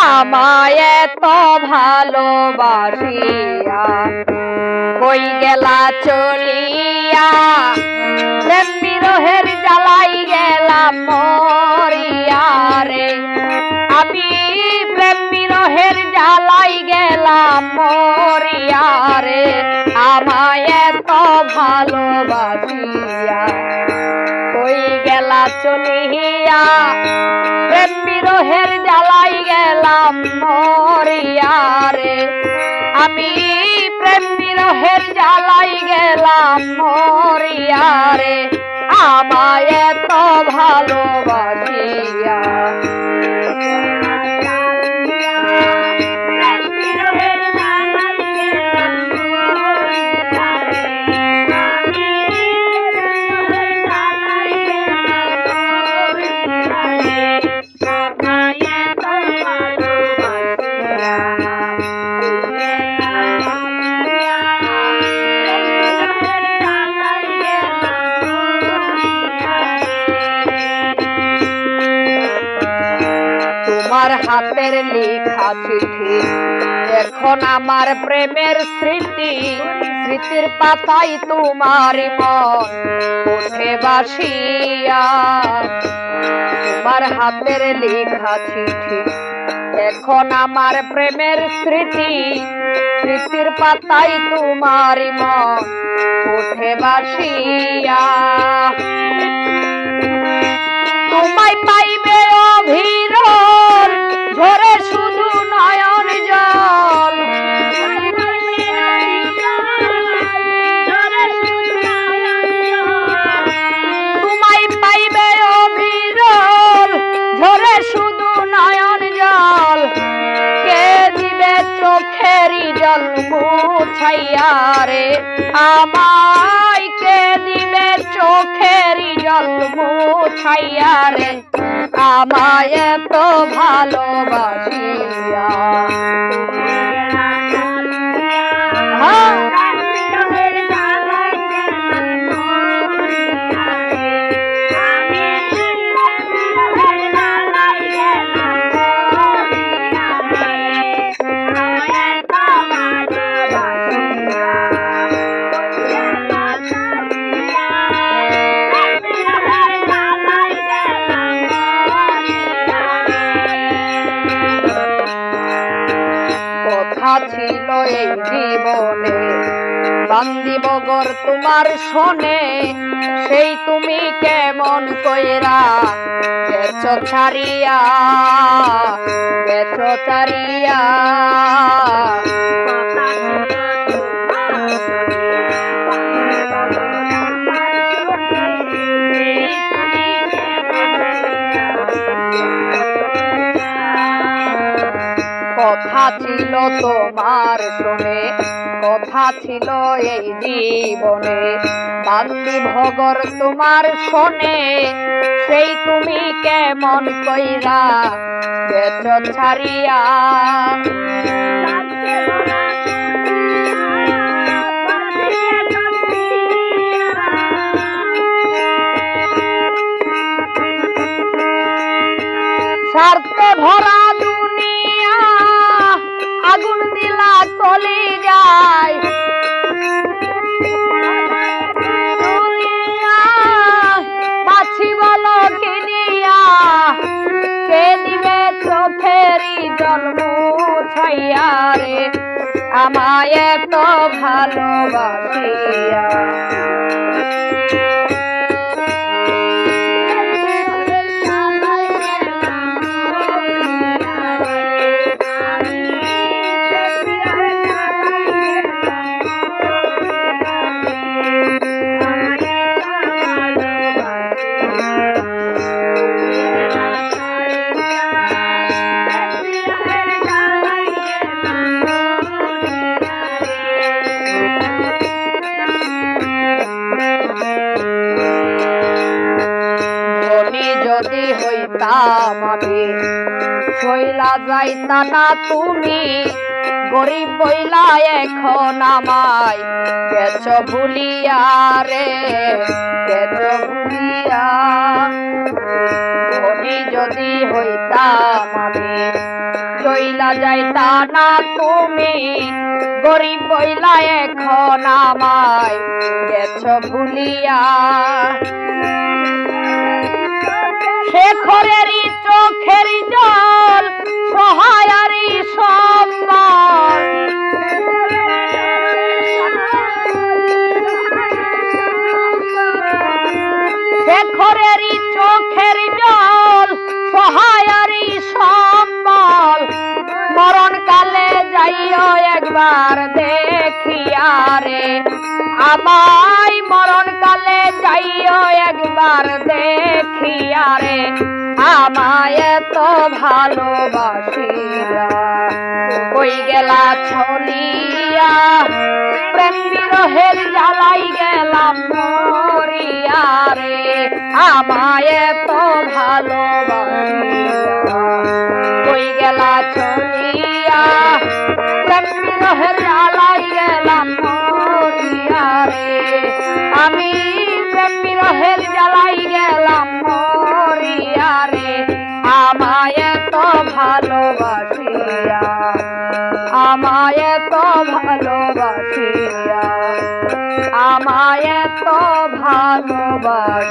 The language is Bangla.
আমায় এত ভালোবাসিয়া। কই গেলা চলিয়া? প্রেম বিরহের জ্বালাই আমি জ্বালাই মরিয়া রে। আমায় এত ভালোবাসিয়া। কই চলে চলিয়া প্রেম বিরহের জ্বালাই গেলাম মরিয়া রে আমি প্রেম বিরহের জ্বালাই গেলাম মরিয়া রে আমায় এত ভালোবাসিয়া। হাতের লেখা চিঠি। এখন আমার প্রেমের স্মৃতি, স্মৃতির পাতায় তোমার মন। বাসিয়া, তোমার হাতের লেখা চিঠি। এখন আমার প্রেমের স্মৃতি, স্মৃতির পাতায় তোমার মন। বাসিয়া। তোমায় পাইবে মুছাইয়া রে আমায় কে দিবে চোখেরই জল মুছাইয়া রে? আমায় এত ভালোবাসিয়া। ছিল এই জীবনে। বান্দিব গর তোমার শোনে, সেই তুমি কেমন কইরা গেছ ছাড়িয়া বেছ ছাড়িয়া। কথা ছিল তোমার শুনে, কথা ছিল এই জীবনে। বান্দি ভগর তোমার শোনে, সেই তুমি কেমন কইরা গেছ ছাড়িয়া। ভরা রে আমায় এত ভালোবাসিয়া। যদি হইতাম আমি যাইতা না তুমি, গরিব বইলা এখন আমায়। গেছ ভুলিয়া রে, গেছ ভুলিয়া। ধনী যদি হইতাম আমি জইলা যাইতা না তুমি, গরিব বইলা এখন আমায়। গেছ ভুলিয়া। শেখরেরই চোখের জল সহায়ারি সম্মান শেখরেরই চোখের জল সহায়ারি সম্বল। মরণ কালে যাইও একবার দেখিয়া রে। আমায় মরণ কালে যাইও একবার দেখিয়া রে আমায় এত ভালোবাসিয়া। কই গেলা ছলিয়া প্রেম বিরহের জ্বালাই গেলাম মরিয়া রে আমায় তো ভালোবাসিয়া। কই গেলা চলিয়া প্রেম বিরহের আমায় তো ভালোবাসিয়া। আমায় তো ভালোবাসিয়া।